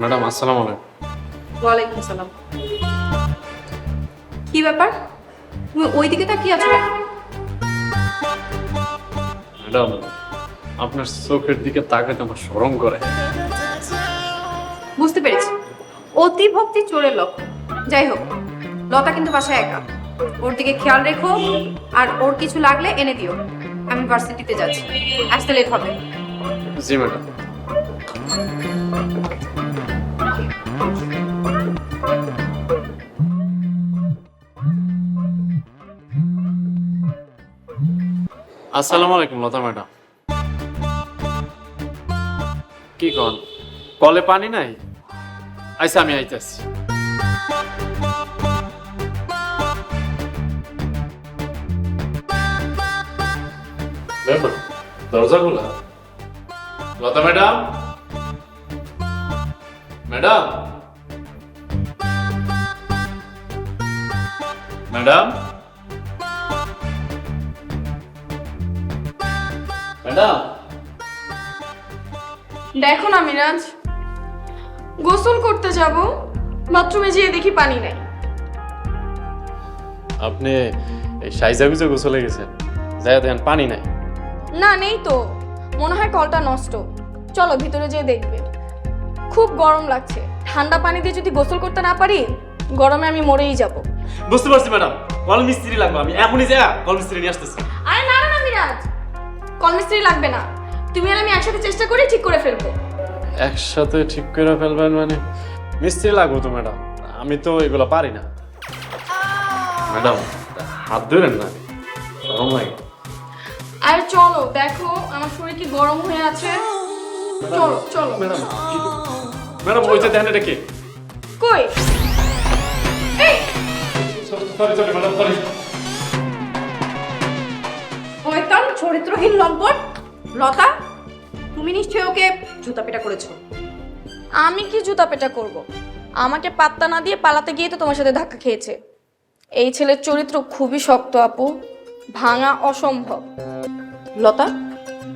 Madam আসসালামু আলাইকুম। ওয়ালাইকুম সালাম কি ব্যাপার? তুমি ওই দিকে তাকিয়ে আছো ম্যাডাম আপনার চোখের দিকে তাকাতে আমার শরম করে। বুঝতে পেরেছি। অতি ভক্তি চোরের লক্ষণ যাই হোক লতা কিন্তু বাসায় একা। ওর দিকে খেয়াল রেখো আর ওর কিছু লাগলে এনে দিও। আমি ভার্সিটিতে যাচ্ছি। আসতে লেট হবে। জি ম্যাডাম। আসসালামু আলাইকুম, লতা ম্যাডাম। কি কন? কলে পানি নাই? আইসা আমি আইতাছি। দরজা খোলা Lata madam? Madam madam madam দেখো না মিরাজ গোসল করতে যাব বাথরুমে যেয়ে দেখি পানি নাই। আপনি এই সাইজা গুজে গোসলে গেছেন যাই দেখেন পানি নাই। না নেই তো মনে হয় কলটা নষ্ট। চলো ভিতরে যেয়ে দেখবে। খুব গরম লাগছে। ঠান্ডা পানি দিয়ে যদি গোসল করতে না পারি গরমে আমি মরেই যাব। বুঝতে পারছি ম্যাডাম। কল মিস্ত্রি লাগবে আমি এখনই যা কল মিস্ত্রি নিয়ে আসতেছি। আরে না না না মিরাজ। কল মিস্ত্রি লাগবে না। তুমি আর আমি একসাথে চেষ্টা করি ঠিক করে ফেলব। একসাথে ঠিক করে ফেলবেন মানে? মিস্ত্রি লাগবে তো ম্যাডাম। আমি তো এগুলো পারি না। ম্যাডাম হাত ধরেন না। গরম লাগে আর চলো দেখো আমার শরীর কি গরম হয়ে আছে। চলো চলো। ম্যাডাম ম্যাডাম ওই যে দেখেন এটা কে? কই? এই! Sorry sorry madam sorry. শয়তান চরিত্রহীন লম্পট। লতা তুমি নিশ্চয়ই ওকে জুতা পেটা করেছ। আমি কি জুতা পেটা করব? আমাকে পাত্তা না দিয়ে পালাতে গিয়ে তো তোমার সাথে ধাক্কা খেয়েছে। এই ছেলের চরিত্র খুবই শক্ত আপু। ভাঙা অসম্ভব। লতা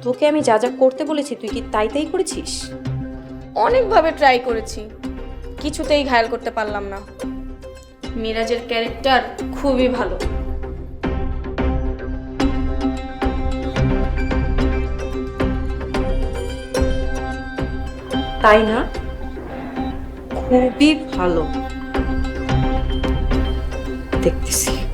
তোকে আমি যা যা করতে বলেছি তুই কি তাই তাই করেছিস? অনেকভাবে ট্রাই করেছি। কিছুতেই ঘায়াল করতে পারলাম না। মিরাজের ক্যারেক্টার খুবই ভালো। তাই না? খুবই ভালো। দেখতেছি।